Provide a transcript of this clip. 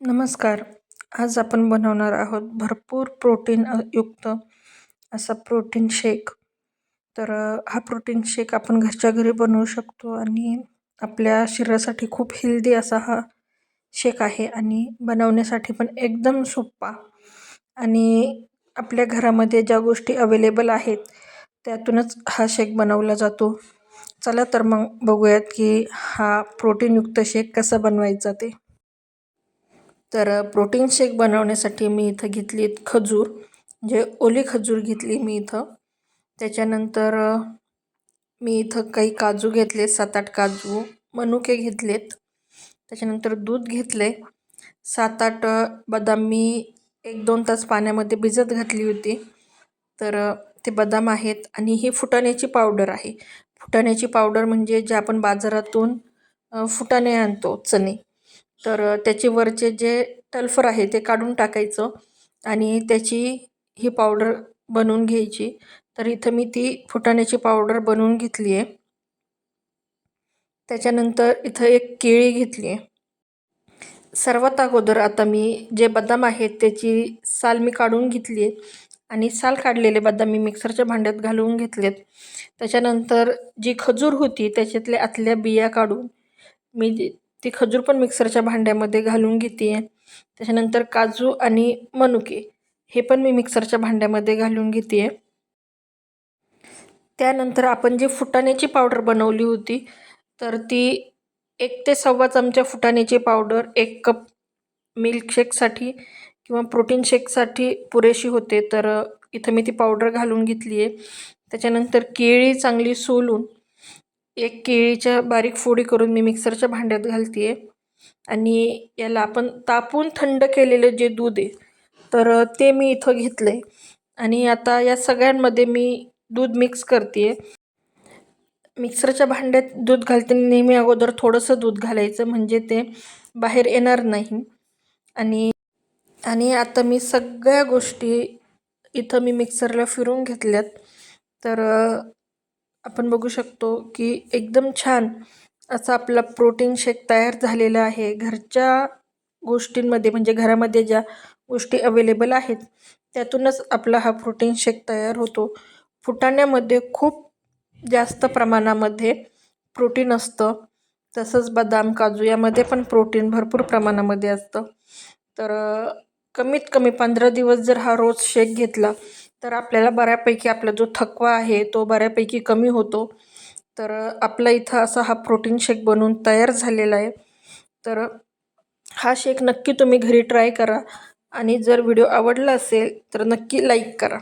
नमस्कार. आज आपण बनवणार आहोत भरपूर प्रोटीन युक्त असा प्रोटीन शेक. तर हा प्रोटीन शेक आपण घरच्या घरी बनवू शकतो आणि आपल्या शरीरासाठी खूप हेल्दी असा हा शेक आहे आणि बनवण्यासाठी पण एकदम सोपा. आणि आपल्या घरामध्ये ज्या गोष्टी अवेलेबल आहेत त्यातूनच हा शेक बनवला जातो. चला तर मग बघूयात की हा प्रोटीनयुक्त शेक कसा बनवायचा ते. तर प्रोटीन शेक बनवण्यासाठी मी इथं घेतली आहेत खजूर. म्हणजे ओली खजूर घेतली मी इथं. त्याच्यानंतर मी इथं काही काजू घेतले सात आठ काजू. मनुके घेतलेत त्याच्यानंतर दूध घेतले सात आठ बदाम मी एक दोन तास पाण्यामध्ये भिजत घातली होती. तर ते बदाम आहेत आणि ही फुटाण्याची पावडर आहे. फुटाण्याची पावडर म्हणजे जे आपण बाजारातून फुटाणे आणतो चणे. तर त्याचे वरचे जे टल्फर आहे ते काढून टाकायचं आणि त्याची ही पावडर बनवून घ्यायची. तर इथं मी ती फुटाण्याची पावडर बनवून घेतली आहे. त्याच्यानंतर इथं एक केळी घेतली आहे. सर्वात अगोदर आता मी जे बदाम आहेत त्याची साल मी काढून घेतली आहे आणि साल काढलेले बदाम मी मिक्सरच्या भांड्यात घालवून घेतलेत. त्याच्यानंतर जी खजूर होती त्याच्यातल्या आतल्या बिया काढून मी ती खजूर पण मिक्सरच्या भांड्यामध्ये घालून घेते. आहे त्याच्यानंतर काजू आणि मनुके हे पण मी मिक्सरच्या भांड्यामध्ये घालून घेते. आहे त्यानंतर आपण जी फुटाण्याची पावडर बनवली होती तर ती एक ते सव्वा चमचा फुटाण्याची पावडर एक कप मिल्कशेकसाठी किंवा प्रोटीन शेकसाठी पुरेशी होते. तर इथं मी ती पावडर घालून घेतली आहे त्याच्यानंतर केळी चांगली सोलून एक केळीच्या बारीक फोडी करून मी मिक्सरच्या भांड्यात घालते आहे आणि याला आपण तापून थंड केलेलं जे दूध आहे तर ते मी इथं घेतलं आहे आणि आता या सगळ्यांमध्ये मी दूध मिक्स करते आहे मिक्सरच्या भांड्यात दूध घालताना नेहमी अगोदर थोडंसं दूध घालायचं म्हणजे ते बाहेर येणार नाही. आणि आणि आता मी सगळ्या गोष्टी इथं मी मिक्सरला फिरून घेतल्यात. तर आपण बघू शकतो की एकदम छान असा आपला प्रोटीन शेक तयार झालेला आहे. घरच्या गोष्टींमध्ये म्हणजे घरामध्ये ज्या गोष्टी अवेलेबल आहेत त्यातूनच आपला हा प्रोटीन शेक तयार होतो. फुटाण्यामध्ये खूप जास्त प्रमाणामध्ये प्रोटीन असतं. तसंच बदाम काजू यामध्ये पण प्रोटीन भरपूर प्रमाणामध्ये असतं. तर कमीत कमी पंधरा दिवस जर हा रोज शेक घेतला तर आपल्याला बऱ्यापैकी आपला जो थकवा आहे तो बऱ्यापैकी कमी होतो. तर आपला इथं असा हा प्रोटीन शेक बनवून तयार झालेला आहे. तर हा शेक नक्की तुम्ही घरी ट्राय करा. आणि जर व्हिडिओ आवडला असेल तर नक्की लाईक करा.